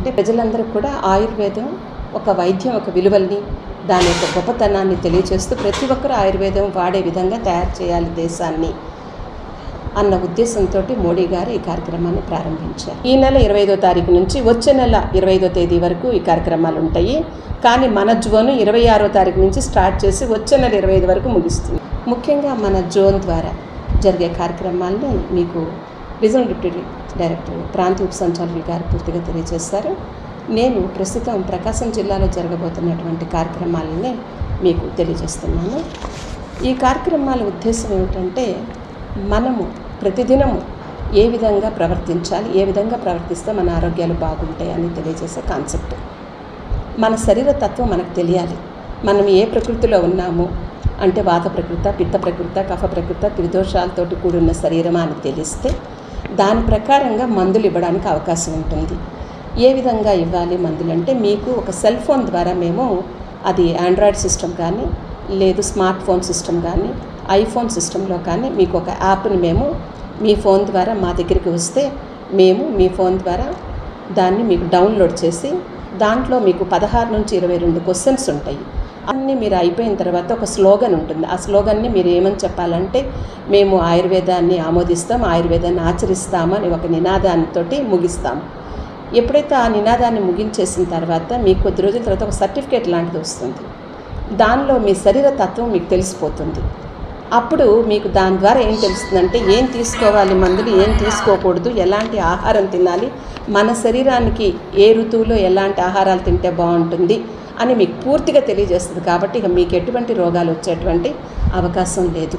అంటే ప్రజలందరూ కూడా ఆయుర్వేదం ఒక వైద్యం ఒక విలువల్ని దాని యొక్క గొప్పతనాన్ని తెలియజేస్తూ ప్రతి ఒక్కరూ ఆయుర్వేదం వాడే విధంగా తయారు చేయాలి దేశాన్ని అన్న ఉద్దేశంతో మోడీ గారు ఈ కార్యక్రమాన్ని ప్రారంభించారు. ఈ నెల ఇరవై ఐదో తారీఖు నుంచి వచ్చే నెల ఇరవై ఐదో తేదీ వరకు ఈ కార్యక్రమాలు ఉంటాయి. కానీ మన జోను ఇరవై ఆరో తారీఖు నుంచి స్టార్ట్ చేసి వచ్చే నెల ఇరవై ఐదు వరకు ముగిస్తుంది. ముఖ్యంగా మన జోన్ ద్వారా జరిగే కార్యక్రమాల్ని మీకు రీజనల్ డిప్యూటీ డైరెక్టర్ ప్రాంతీయ ఉప సంచాలకులు గారు పూర్తిగా తెలియజేస్తారు నేను ప్రస్తుతం ప్రకాశం జిల్లాలో జరగబోతున్నటువంటి కార్యక్రమాలని మీకు తెలియజేస్తున్నాను. ఈ కార్యక్రమాల ఉద్దేశం ఏమిటంటే మనము ప్రతిదినము ఏ విధంగా ప్రవర్తించాలి ఏ విధంగా ప్రవర్తిస్తే మన ఆరోగ్యాలు బాగుంటాయి అని తెలియజేసే కాన్సెప్ట్. మన శరీర తత్వం మనకు తెలియాలి. మనం ఏ ప్రకృతిలో ఉన్నాము అంటే వాత ప్రకృత పిత్త ప్రకృత కఫ ప్రకృత త్రిదోషాలతోటి కూడిన శరీరమా అని తెలిస్తే దాని ప్రకారంగా మందులు ఇవ్వడానికి అవకాశం ఉంటుంది. ఏ విధంగా ఇవ్వాలి మందులు అంటే మీకు ఒక సెల్ ఫోన్ ద్వారా మేము అది ఆండ్రాయిడ్ సిస్టమ్ కానీ లేదు స్మార్ట్ ఫోన్ సిస్టమ్ కానీ ఐఫోన్ సిస్టంలో కానీ మీకు ఒక యాప్ని మేము మీ ఫోన్ ద్వారా మా దగ్గరికి వస్తే మేము మీ ఫోన్ ద్వారా దాన్ని మీకు డౌన్లోడ్ చేసి దాంట్లో మీకు పదహారు నుంచి ఇరవై రెండు క్వశ్చన్స్ ఉంటాయి. అన్నీ మీరు అయిపోయిన తర్వాత ఒక స్లోగన్ ఉంటుంది. ఆ స్లోగన్ని మీరు ఏమని చెప్పాలంటే మేము ఆయుర్వేదాన్ని ఆమోదిస్తాం ఆయుర్వేదాన్ని ఆచరిస్తామని ఒక నినాదాంతో ముగిస్తాం. ఎప్పుడైతే ఆ నినాదాన్ని ముగించేసిన తర్వాత మీకు కొద్ది రోజుల తర్వాత ఒక సర్టిఫికేట్ లాంటిది వస్తుంది. దానిలో మీ శరీర తత్వం మీకు తెలిసిపోతుంది. అప్పుడు మీకు దాని ద్వారా ఏం తెలుస్తుందంటే ఏం తీసుకోవాలి మందులు ఏం తీసుకోకూడదు ఎలాంటి ఆహారం తినాలి మన శరీరానికి ఏ ఋతువులో ఎలాంటి ఆహారాలు తింటే బాగుంటుంది అని మీకు పూర్తిగా తెలియజేస్తుంది. కాబట్టి ఇక మీకు ఎటువంటి రోగాలు వచ్చేటువంటి అవకాశం లేదు.